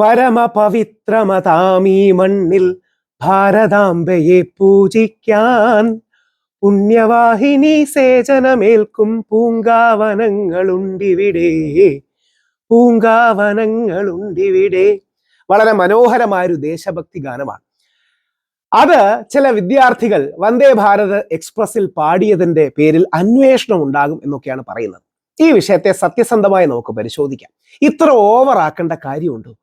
പരമപവിത്രമതാമീ മണ്ണിൽ ഭാരതാംബയെ പൂജിക്കാൻ. പുണ്യവാഹിനി സേചനമേൽക്കും പൂങ്കാവനങ്ങളുണ്ടിവിടെ. പൂങ്കാവനങ്ങളുണ്ടിവിടെ. വളരെ മനോഹരമായൊരു ദേശഭക്തി ഗാനമാണ്. അത് ചില വിദ്യാർത്ഥികൾ വന്ദേ ഭാരത് എക്സ്പ്രസിൽ പാടിയതിന്റെ പേരിൽ അന്വേഷണം ഉണ്ടാകും എന്നൊക്കെയാണ് പറയുന്നത്. ഈ വിഷയത്തെ സത്യസന്ധമായി നമുക്ക് പരിശോധിക്കാം. ഇത്ര ഓവറാക്കേണ്ട കാര്യമുണ്ടോ?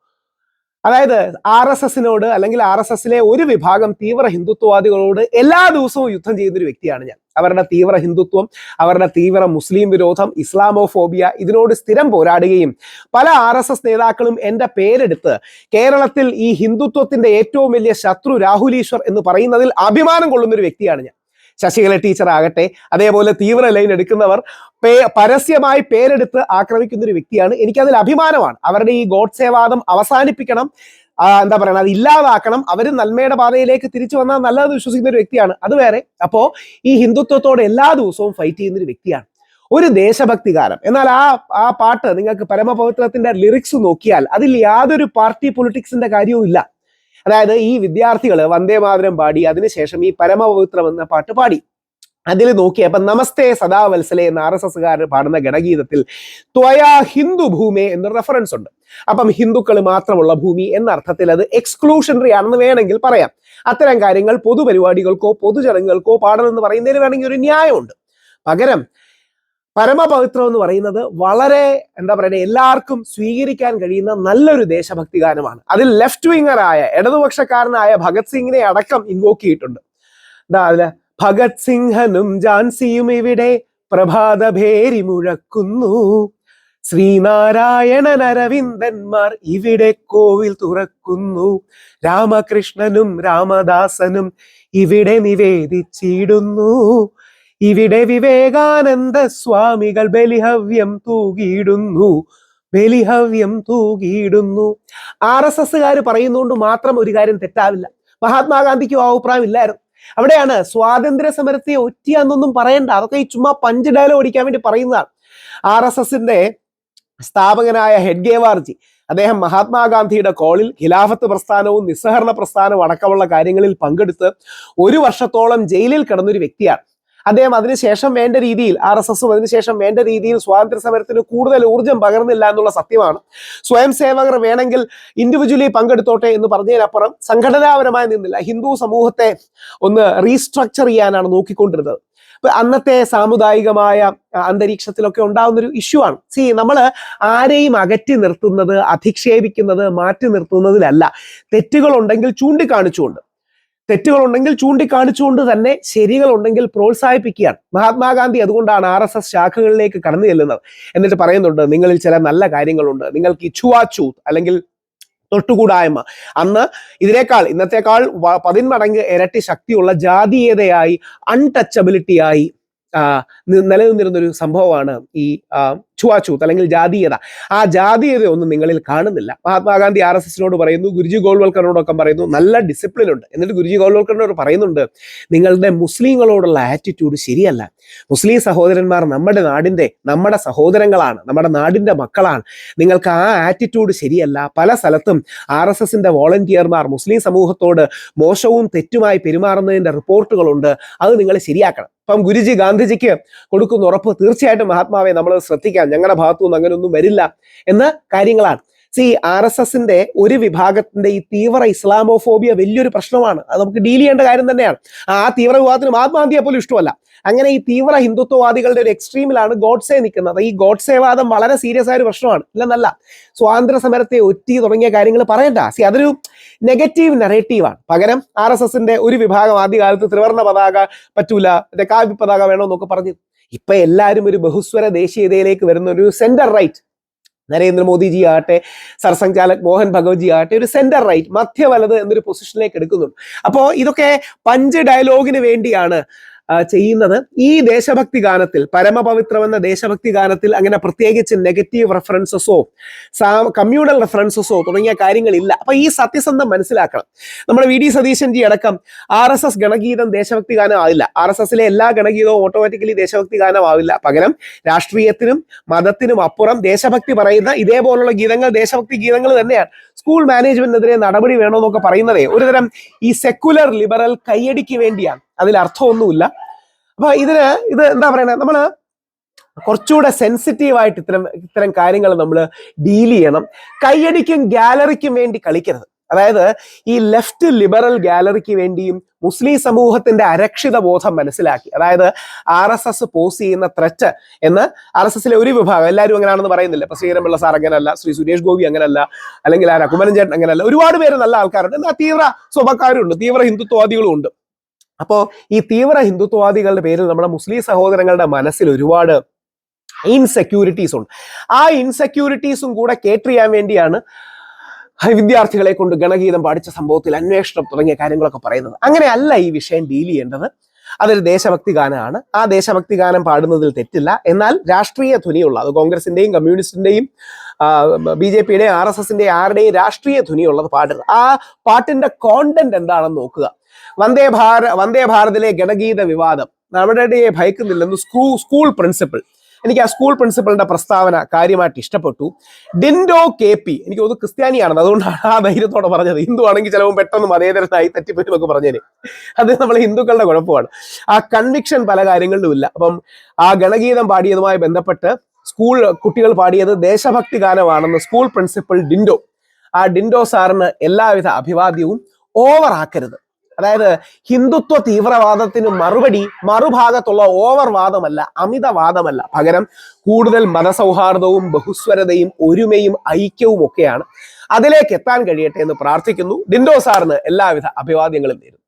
അതായത് ആർ എസ് എസിനോട് അല്ലെങ്കിൽ ആർ എസ് എസിലെ ഒരു വിഭാഗം തീവ്ര ഹിന്ദുത്വവാദികളോട് എല്ലാ ദിവസവും യുദ്ധം ചെയ്യുന്ന ഒരു വ്യക്തിയാണ് ഞാൻ. അവരുടെ തീവ്ര ഹിന്ദുത്വം അവരുടെ തീവ്ര മുസ്ലിം വിരോധം ഇസ്ലാമോഫോബിയ ഇതിനോട് സ്ഥിരം പോരാടുകയും പല ആർ എസ് എസ് നേതാക്കളും എന്റെ പേരെടുത്ത് കേരളത്തിൽ ഈ ഹിന്ദുത്വത്തിന്റെ ഏറ്റവും വലിയ ശത്രു രാഹുൽ ഈശ്വർ എന്ന് പറയുന്നതിൽ അഭിമാനം കൊള്ളുന്ന ഒരു വ്യക്തിയാണ് ഞാൻ. ശശികല ടീച്ചർ ആകട്ടെ. അതേപോലെ തീവ്ര ലൈൻ എടുക്കുന്നവർ പേ പരസ്യമായി പേരെടുത്ത് ആക്രമിക്കുന്ന ഒരു വ്യക്തിയാണ്. എനിക്കതിൽ അഭിമാനമാണ്. അവരുടെ ഈ ഗോഡ്സേവാദം അവസാനിപ്പിക്കണം. എന്താ പറയുക അത് ഇല്ലാതാക്കണം. അവർ നന്മയുടെ പാതയിലേക്ക് തിരിച്ചു വന്നാൽ നല്ലതെന്ന് വിശ്വസിക്കുന്ന ഒരു വ്യക്തിയാണ്. അത് വേറെ. അപ്പോ ഈ ഹിന്ദുത്വത്തോട് എല്ലാ ദിവസവും ഫൈറ്റ് ചെയ്യുന്ന ഒരു വ്യക്തിയാണ്. ഒരു ദേശഭക്തി ഗാനം. എന്നാൽ ആ ആ പാട്ട് നിങ്ങൾക്ക് പരമപവിത്രത്തിന്റെ ലിറിക്സ് നോക്കിയാൽ അതിൽ യാതൊരു പാർട്ടി പൊളിറ്റിക്സിന്റെ കാര്യവും ഇല്ല അതായത് ഈ വിദ്യാർത്ഥികൾ വന്ദേ മാതരം പാടി അതിനുശേഷം ഈ പരമപവിത്രം എന്ന പാട്ട് പാടി. അതിൽ നോക്കിയപ്പം നമസ്തേ സദാവത്സലെ എന്ന ആർ എസ് എസ്സുകാർ പാടുന്ന ഗണഗീതത്തിൽ ത്വയാ ഹിന്ദു ഭൂമി എന്നൊരു റെഫറൻസ് ഉണ്ട്. അപ്പം ഹിന്ദുക്കൾ മാത്രമുള്ള ഭൂമി എന്ന അർത്ഥത്തിൽ അത് എക്സ്ക്ലൂഷണറി ആണെന്ന് വേണമെങ്കിൽ പറയാം. അത്തരം കാര്യങ്ങൾ പൊതുപരിപാടികൾക്കോ പൊതുചടങ്ങുകൾക്കോ പാടണമെന്ന് പറയുന്നതിന് വേണമെങ്കിൽ ഒരു ന്യായമുണ്ട്. പകരം പരമപവിത്രം എന്ന് പറയുന്നത് വളരെ എന്താ പറയുക എല്ലാവർക്കും സ്വീകരിക്കാൻ കഴിയുന്ന നല്ലൊരു ദേശഭക്തി ഗാനമാണ് അതിൽ ലെഫ്റ്റ് വിങ്ങറായ ഇടതുപക്ഷക്കാരനായ ഭഗത് സിംഗിനെ അടക്കം ഇൻവോക്ക് ചെയ്തിട്ടുണ്ട്. എന്താ അതിൽ ഭഗത് സിംഹനും ജാൻസിയും ഇവിടെ പ്രഭാത ഭേരി മുഴക്കുന്നു. ശ്രീനാരായണൻ അരവിന്ദന്മാർ ഇവിടെ കോവിൽ തുറക്കുന്നു. രാമകൃഷ്ണനും രാമദാസനും ഇവിടെ നിവേദിച്ചിടുന്നു. ഇവിടെ വിവേകാനന്ദ സ്വാമികൾ ബലിഹവ്യം തൂകിയിടുന്നു. ബലിഹവ്യം തൂകിയിടുന്നു. ആർ എസ് എസ്സുകാർ പറയുന്നതുകൊണ്ട് മാത്രം ഒരു കാര്യം തെറ്റാവില്ല. മഹാത്മാഗാന്ധിക്കും അഭിപ്രായം ഇല്ലായിരുന്നു. അവിടെയാണ് സ്വാതന്ത്ര്യ സമരത്തെ ഒറ്റിയാന്നൊന്നും പറയണ്ട. അതൊക്കെ ഈ ചുമ്മാ പഞ്ച് ഡയലോഗ് ഓടിക്കാൻ വേണ്ടി പറയുന്നതാണ്. ആർ എസ് എസിന്റെ സ്ഥാപകനായ ഹെഡ്ഗേവാർജി അദ്ദേഹം മഹാത്മാഗാന്ധിയുടെ കോളിൽ ഖിലാഫത്ത് പ്രസ്ഥാനവും നിസ്സഹരണ പ്രസ്ഥാനവും അടക്കമുള്ള കാര്യങ്ങളിൽ പങ്കെടുത്ത് ഒരു വർഷത്തോളം ജയിലിൽ കിടന്നൊരു വ്യക്തിയാണ്. അദ്ദേഹം അതിനുശേഷം വേണ്ട രീതിയിൽ ആർ എസ് എസും അതിനുശേഷം വേണ്ട രീതിയിൽ സ്വാതന്ത്ര്യ സമരത്തിന് കൂടുതൽ ഊർജം പകർന്നില്ല എന്നുള്ള സത്യമാണ്. സ്വയം സേവകർ വേണമെങ്കിൽ ഇൻഡിവിജ്വലി പങ്കെടുത്തോട്ടെ എന്ന് പറഞ്ഞതിനപ്പുറം സംഘടനാപരമായി നിന്നില്ല. ഹിന്ദു സമൂഹത്തെ ഒന്ന് റീസ്ട്രക്ചർ ചെയ്യാനാണ് നോക്കിക്കൊണ്ടിരുന്നത്. അന്നത്തെ സാമുദായികമായ അന്തരീക്ഷത്തിലൊക്കെ ഉണ്ടാവുന്ന ഒരു ഇഷ്യൂ ആണ്. സി നമ്മൾ ആരെയും അകറ്റി നിർത്തുന്നത് അധിക്ഷേപിക്കുന്നത് മാറ്റി നിർത്തുന്നതിലല്ല. തെറ്റുകളുണ്ടെങ്കിൽ ചൂണ്ടിക്കാണിച്ചുകൊണ്ട് തെറ്റുകളുണ്ടെങ്കിൽ ചൂണ്ടിക്കാണിച്ചുകൊണ്ട് തന്നെ ശരികളുണ്ടെങ്കിൽ പ്രോത്സാഹിപ്പിക്കുകയാണ്. മഹാത്മാഗാന്ധി അതുകൊണ്ടാണ് ആർ എസ് എസ് ശാഖകളിലേക്ക് കടന്നു ചെല്ലുന്നത്. എന്നിട്ട് പറയുന്നുണ്ട് നിങ്ങളിൽ ചില നല്ല കാര്യങ്ങളുണ്ട്. നിങ്ങൾക്ക് ഇച്ഛുവാച്ചൂത്ത് അല്ലെങ്കിൽ തൊട്ടുകൂടായ്മ അന്ന് ഇതിനേക്കാൾ ഇന്നത്തെക്കാൾ പതിന്മടങ്ങ് ഇരട്ടി ശക്തിയുള്ള ജാതീയതയായി അൺടച്ചബിലിറ്റിയായി നിലനിന്നിരുന്ന ഒരു സംഭവമാണ് ഈ ചുവാച്ചൂത്ത് അല്ലെങ്കിൽ ജാതീയത. ആ ജാതീയത ഒന്നും നിങ്ങളിൽ കാണുന്നില്ല. മഹാത്മാഗാന്ധി ആർ എസ് എസിനോട് പറയുന്നു ഗുരുജി ഗോൾവൽക്കറിനോടൊക്കെ പറയുന്നു നല്ല ഡിസിപ്ലിൻ ഉണ്ട്. എന്നിട്ട് ഗുരുജി ഗോൾവൽക്കറിനോട് പറയുന്നുണ്ട് നിങ്ങളുടെ മുസ്ലിങ്ങളോടുള്ള ആറ്റിറ്റ്യൂഡ് ശരിയല്ല. മുസ്ലിം സഹോദരന്മാർ നമ്മുടെ നാടിന്റെ നമ്മുടെ സഹോദരങ്ങളാണ് നമ്മുടെ നാടിന്റെ മക്കളാണ്. നിങ്ങൾക്ക് ആ ആറ്റിറ്റ്യൂഡ് ശരിയല്ല. പല സ്ഥലത്തും ആർ എസ് എസിന്റെ വോളണ്ടിയർമാർ മുസ്ലിം സമൂഹത്തോട് മോശവും തെറ്റുമായി പെരുമാറുന്നതിന്റെ റിപ്പോർട്ടുകളുണ്ട്. അത് നിങ്ങൾ ശരിയാക്കണം. ഇപ്പം ഗുരുജി ഗാന്ധിജിക്ക് കൊടുക്കുന്ന ഉറപ്പ് തീർച്ചയായിട്ടും മഹാത്മാവെ നമ്മൾ ശ്രദ്ധിക്കാം ഞങ്ങളുടെ ഭാഗത്തുനിന്ന് അങ്ങനെയൊന്നും വരില്ല എന്ന കാര്യങ്ങളാണ്. സി ആർ എസ് എസിന്റെ ഒരു വിഭാഗത്തിന്റെ ഈ തീവ്ര ഇസ്ലാമോഫോബിയ വലിയൊരു പ്രശ്നമാണ്. അത് നമുക്ക് ഡീൽ ചെയ്യേണ്ട കാര്യം തന്നെയാണ്. ആ തീവ്ര വിഭാഗത്തിന് മഹാത്മാഗാന്ധിയെ പോലും ഇഷ്ടമല്ല. അങ്ങനെ ഈ തീവ്ര ഹിന്ദുത്വവാദികളുടെ ഒരു എക്സ്ട്രീമിലാണ് ഗോഡ്സെ നിൽക്കുന്നത്. ഈ ഗോഡ്സേവാദം വളരെ സീരിയസ് ആയ ഒരു പ്രശ്നമാണ്. ഇല്ലെന്നല്ല. സ്വാതന്ത്ര്യ സമരത്തെ ഒറ്റി തുടങ്ങിയ കാര്യങ്ങൾ പറയണ്ട. സി അതൊരു നെഗറ്റീവ് നെറേറ്റീവാണ് പകരം ആർ എസ് എസിന്റെ ഒരു വിഭാഗം ആദ്യകാലത്ത് ത്രിവർണ പതാക പറ്റൂല കാവ്യ പതാക വേണമെന്നൊക്കെ പറഞ്ഞു. ഇപ്പൊ എല്ലാവരും ഒരു ബഹുസ്വര ദേശീയതയിലേക്ക് വരുന്ന ഒരു സെന്റർ റൈറ്റ് നരേന്ദ്രമോദിജി ആകട്ടെ സർസംഘാലക് മോഹൻ ഭഗവത്ജി ആകട്ടെ ഒരു സെന്റർ റൈറ്റ് മധ്യ വലത് എന്നൊരു പൊസിഷനിലേക്ക് എടുക്കുന്നുണ്ട്. അപ്പോൾ ഇതൊക്കെ പഞ്ച് ഡയലോഗിന് വേണ്ടിയാണ് ചെയ്യുന്നത്. ഈ ദേശഭക്തി ഗാനത്തിൽ പരമപവിത്രം എന്ന ദേശഭക്തി ഗാനത്തിൽ അങ്ങനെ പ്രത്യേകിച്ച് നെഗറ്റീവ് റെഫറൻസസോ കമ്മ്യൂണൽ റെഫറൻസസോ തുടങ്ങിയ കാര്യങ്ങളില്ല. അപ്പൊ ഈ സത്യസന്ധം മനസ്സിലാക്കണം. നമ്മുടെ വി ഡി സതീശൻ ജി അടക്കം ആർ എസ് എസ് ഗണഗീതം ദേശഭക്തി ഗാനം ആവില്ല. ആർ എസ് എസിലെ എല്ലാ ഗണഗീതവും ഓട്ടോമാറ്റിക്കലി ദേശഭക്തി ഗാനമാവില്ല പകരം രാഷ്ട്രീയത്തിനും മതത്തിനും അപ്പുറം ദേശഭക്തി പറയുന്ന ഇതേപോലുള്ള ഗീതങ്ങൾ ദേശഭക്തി ഗീതങ്ങൾ തന്നെയാണ്. സ്കൂൾ മാനേജ്മെന്റിനെതിരെ നടപടി വേണമെന്നൊക്കെ പറയുന്നതേ ഒരുതരം ഈ സെക്കുലർ ലിബറൽ കയ്യടിക്ക് വേണ്ടിയാണ്. അതിൽ അർത്ഥമൊന്നുമില്ല. അപ്പൊ ഇതിന് ഇത് എന്താ പറയണേ? നമ്മൾ കുറച്ചുകൂടെ സെൻസിറ്റീവായിട്ട് ഇത്തരം ഇത്തരം കാര്യങ്ങൾ നമ്മൾ ഡീൽ ചെയ്യണം. കയ്യടിക്കും ഗാലറിക്കും വേണ്ടി കളിക്കരുത്. അതായത് ഈ ലെഫ്റ്റ് ലിബറൽ ഗാലറിക്ക് വേണ്ടിയും മുസ്ലിം സമൂഹത്തിന്റെ അരക്ഷിത ബോധം മനസ്സിലാക്കി. അതായത് ആർ എസ് എസ് പോസ് ചെയ്യുന്ന ത്രറ്റ് എന്ന് ആർ എസ് എസിലെ ഒരു വിഭാഗം എല്ലാവരും അങ്ങനെയാണെന്ന് പറയുന്നില്ല. ഇപ്പൊ ശ്രീരംപിള്ള സാർ അങ്ങനല്ല ശ്രീ സുരേഷ് ഗോപി അങ്ങനല്ല അല്ലെങ്കിൽ ആരാ കുമരൻ ചേട്ടൻ അങ്ങനല്ല ഒരുപാട് പേര് നല്ല ആൾക്കാരുണ്ട്. എന്നാൽ തീവ്ര സ്വഭാക്കാരുണ്ട് തീവ്ര ഹിന്ദുത്വവാദികളും ഉണ്ട് അപ്പോ ഈ തീവ്ര ഹിന്ദുത്വവാദികളുടെ പേരിൽ നമ്മുടെ മുസ്ലിം സഹോദരങ്ങളുടെ മനസ്സിൽ ഒരുപാട് ഇൻസെക്യൂരിറ്റീസ് ഉണ്ട്. ആ ഇൻസെക്യൂരിറ്റീസും കൂടെ കേറ്റർ ചെയ്യാൻ വേണ്ടിയാണ് വിദ്യാർത്ഥികളെ കൊണ്ട് ഗണഗീതം പാടിച്ച സംഭവത്തിൽ അന്വേഷണം തുടങ്ങിയ കാര്യങ്ങളൊക്കെ പറയുന്നത്. അങ്ങനെയല്ല ഈ വിഷയം ഡീൽ ചെയ്യേണ്ടത്. അതൊരു ദേശഭക്തി ഗാനമാണ്. ആ ദേശഭക്തി ഗാനം പാടുന്നതിൽ തെറ്റില്ല. എന്നാൽ രാഷ്ട്രീയ ധ്വനിയുള്ള അത് കോൺഗ്രസിന്റെയും കമ്മ്യൂണിസ്റ്റിന്റെയും ബി ജെ പിയുടെയും ആർ എസ് എസിന്റെയും ആരുടെയും രാഷ്ട്രീയ ധ്വനിയുള്ളത് പാടരുത്. ആ പാട്ടിന്റെ കോണ്ടന്റ് എന്താണെന്ന് നോക്കുക. വന്ദേ ഭാര വന്ദേ ഭാരതിലെ ഗണഗീത വിവാദം. നമ്മുടെ ഭയക്കുന്നില്ലെന്ന് സ്കൂൾ സ്കൂൾ പ്രിൻസിപ്പൽ എനിക്ക് ആ സ്കൂൾ പ്രിൻസിപ്പളിന്റെ പ്രസ്താവന കാര്യമായിട്ട് ഇഷ്ടപ്പെട്ടു. ഡിൻഡോ കെ പി എനിക്ക് ഒരു ക്രിസ്ത്യാനിയാണെന്ന് അതുകൊണ്ടാണ് ആ ധൈര്യത്തോടെ പറഞ്ഞത്. ഹിന്ദു ആണെങ്കിൽ ചിലവും പെട്ടെന്ന് മതേതരനായി തെറ്റിപ്പറ്റുമൊക്കെ പറഞ്ഞേനെ. അത് നമ്മൾ ഹിന്ദുക്കളുടെ കുഴപ്പമാണ്. ആ കൺവിക്ഷൻ പല കാര്യങ്ങളിലും ഇല്ല. അപ്പം ആ ഗണഗീതം പാടിയതുമായി ബന്ധപ്പെട്ട് സ്കൂൾ കുട്ടികൾ പാടിയത് ദേശഭക്തി ഗാനമാണെന്ന് സ്കൂൾ പ്രിൻസിപ്പൽ ഡിൻഡോ. ആ ഡിൻഡോ സാറിന് എല്ലാവിധ അഭിവാദ്യവും ഓവർ ആക്കരുത്. അതായത് ഹിന്ദുത്വ തീവ്രവാദത്തിന് മറുപടി മറുഭാഗത്തുള്ള ഓവർ വാദമല്ല അമിതവാദമല്ല. പകരം കൂടുതൽ മതസൗഹാർദ്ദവും ബഹുസ്വരതയും ഒരുമയും ഐക്യവും ഒക്കെയാണ് അതിലേക്ക് എത്താൻ കഴിയട്ടെ എന്ന് പ്രാർത്ഥിക്കുന്നു. ഡിൻഡോ സാറിന് എല്ലാവിധ അഭിവാദ്യങ്ങളും നേരുന്നു.